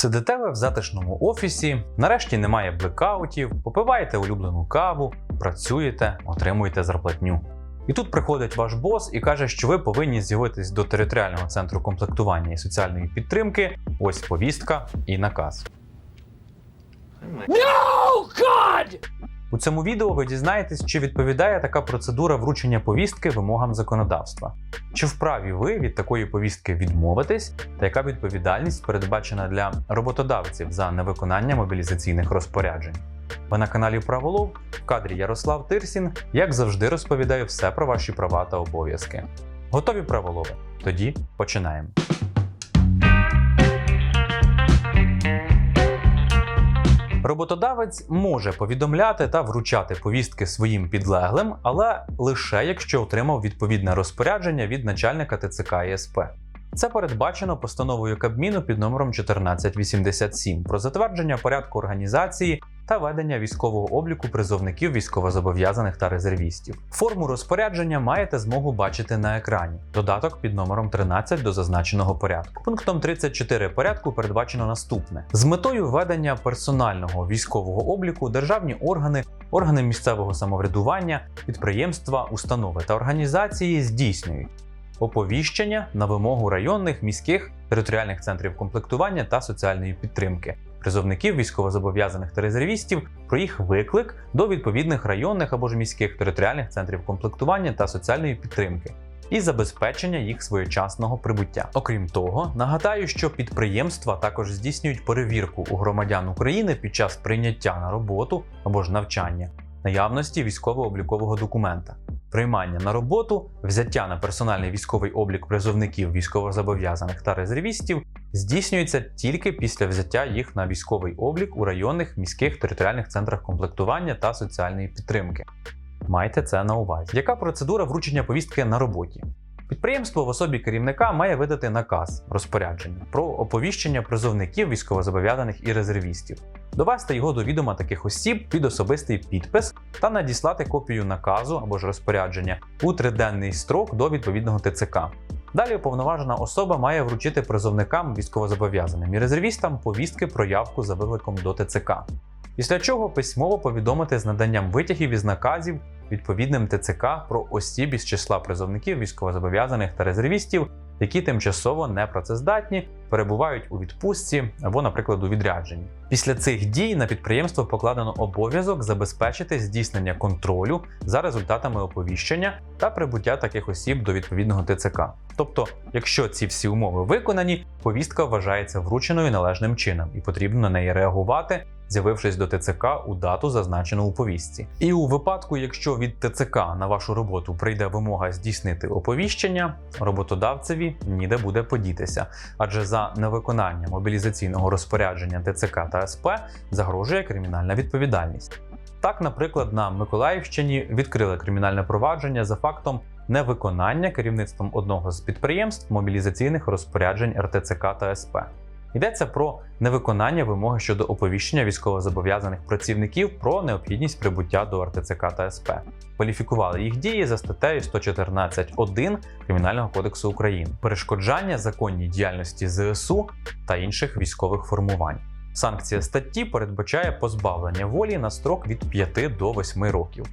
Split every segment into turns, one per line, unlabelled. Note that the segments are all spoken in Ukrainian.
Сидите ви в затишному офісі, нарешті немає блекаутів, попиваєте улюблену каву, працюєте, отримуєте зарплатню. І тут приходить ваш бос і каже, що ви повинні з'явитись до територіального центру комплектування і соціальної підтримки. Ось повістка і наказ. У цьому відео ви дізнаєтесь, чи відповідає така процедура вручення повістки вимогам законодавства. Чи вправі ви від такої повістки відмовитись, та яка відповідальність передбачена для роботодавців за невиконання мобілізаційних розпоряджень? Ви на каналі Праволов в кадрі Ярослав Тирсін, як завжди, розповідаю все про ваші права та обов'язки. Готові праволови? Тоді починаємо. Роботодавець може повідомляти та вручати повістки своїм підлеглим, але лише якщо отримав відповідне розпорядження від начальника ТЦК ЄСП. Це передбачено постановою Кабміну під номером 1487 про затвердження порядку організації та ведення військового обліку призовників військовозобов'язаних та резервістів. Форму розпорядження маєте змогу бачити на екрані. Додаток під номером 13 до зазначеного порядку. Пунктом 34 порядку передбачено наступне: з метою ведення персонального військового обліку державні органи, органи місцевого самоврядування, підприємства, установи та організації здійснюють оповіщення на вимогу районних, міських, територіальних центрів комплектування та соціальної підтримки, призовників військовозобов'язаних та резервістів про їх виклик до відповідних районних або ж міських територіальних центрів комплектування та соціальної підтримки. І забезпечення їх своєчасного прибуття. Окрім того, нагадаю, що підприємства також здійснюють перевірку у громадян України під час прийняття на роботу або ж навчання, наявності військово-облікового документа, приймання на роботу, взяття на персональний військовий облік призовників військовозобов'язаних та резервістів здійснюється тільки після взяття їх на військовий облік у районних міських територіальних центрах комплектування та соціальної підтримки. Майте це на увазі. Яка процедура вручення повістки на роботі? Підприємство в особі керівника має видати наказ розпорядження про оповіщення призовників військовозобов'язаних і резервістів, довести його до відома таких осіб під особистий підпис та надіслати копію наказу або ж розпорядження у триденний строк до відповідного ТЦК. Далі уповноважена особа має вручити призовникам військовозобов'язаним і резервістам повістки про явку за викликом до ТЦК. Після чого письмово повідомити з наданням витягів із наказів відповідним ТЦК про осіб із числа призовників військовозобов'язаних та резервістів, які тимчасово непрацездатні, перебувають у відпустці або, наприклад, у відрядженні. Після цих дій на підприємство покладено обов'язок забезпечити здійснення контролю за результатами оповіщення та прибуття таких осіб до відповідного ТЦК. Тобто, якщо ці всі умови виконані, повістка вважається врученою належним чином і потрібно на неї реагувати з'явившись до ТЦК у дату, зазначену у повістці. І у випадку, якщо від ТЦК на вашу роботу прийде вимога здійснити оповіщення, роботодавцеві ніде буде подітися, адже за невиконання мобілізаційного розпорядження ТЦК та СП загрожує кримінальна відповідальність. Так, наприклад, на Миколаївщині відкрили кримінальне провадження за фактом невиконання керівництвом одного з підприємств мобілізаційних розпоряджень РТЦК та СП. Йдеться про невиконання вимоги щодо оповіщення військовозобов'язаних працівників про необхідність прибуття до РТЦК та СП. Кваліфікували їх дії за статтею 114.1 Кримінального кодексу України, перешкоджання законній діяльності ЗСУ та інших військових формувань. Санкція статті передбачає позбавлення волі на строк від 5 до 8 років.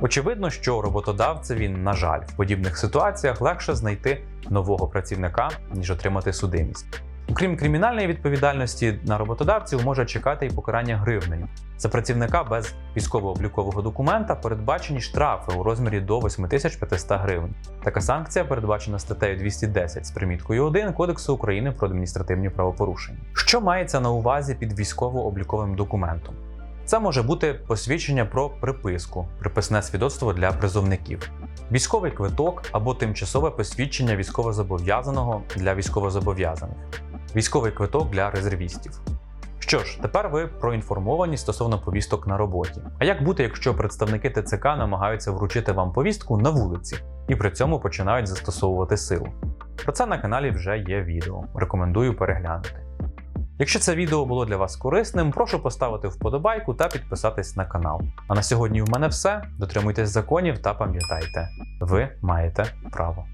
Очевидно, що роботодавцеві, на жаль, в подібних ситуаціях легше знайти нового працівника, ніж отримати судимість. Окрім кримінальної відповідальності, на роботодавців може чекати і покарання гривнею. За працівника без військово-облікового документа передбачені штрафи у розмірі до 8500 гривень. Така санкція передбачена статтею 210 з приміткою 1 Кодексу України про адміністративні правопорушення. Що мається на увазі під військово-обліковим документом? Це може бути посвідчення про приписку, приписне свідоцтво для призовників, військовий квиток або тимчасове посвідчення військовозобов'язаного для військовозобов'язаних військовий квиток для резервістів. Що ж, тепер ви проінформовані стосовно повісток на роботі. А як бути, якщо представники ТЦК намагаються вручити вам повістку на вулиці і при цьому починають застосовувати силу? Про це на каналі вже є відео. Рекомендую переглянути. Якщо це відео було для вас корисним, прошу поставити вподобайку та підписатись на канал. А на сьогодні в мене все. Дотримуйтесь законів та пам'ятайте, ви маєте право.